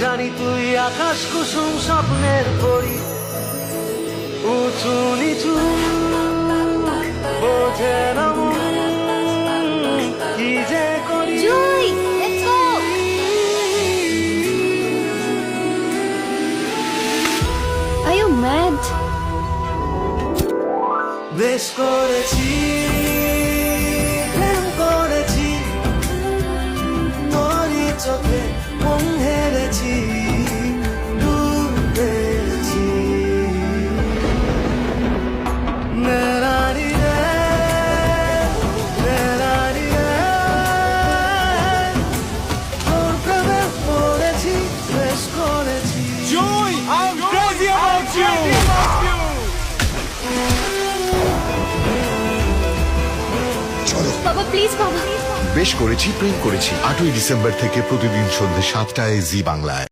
জানি তুই আকাশ কুসুম স্বপ্নের পরি। উঁচু নিচু বোঝে না কি যে করি। আর ইউ ম্যাড বেশ করেছি। বেশ করেছি Joy, I'm crazy about you. বাবা প্লিজ বাবা। বেশ করেছি প্রেম করেছি। আটই ডিসেম্বর থেকে প্রতিদিন সন্ধ্যে সাতটায় জি বাংলায়।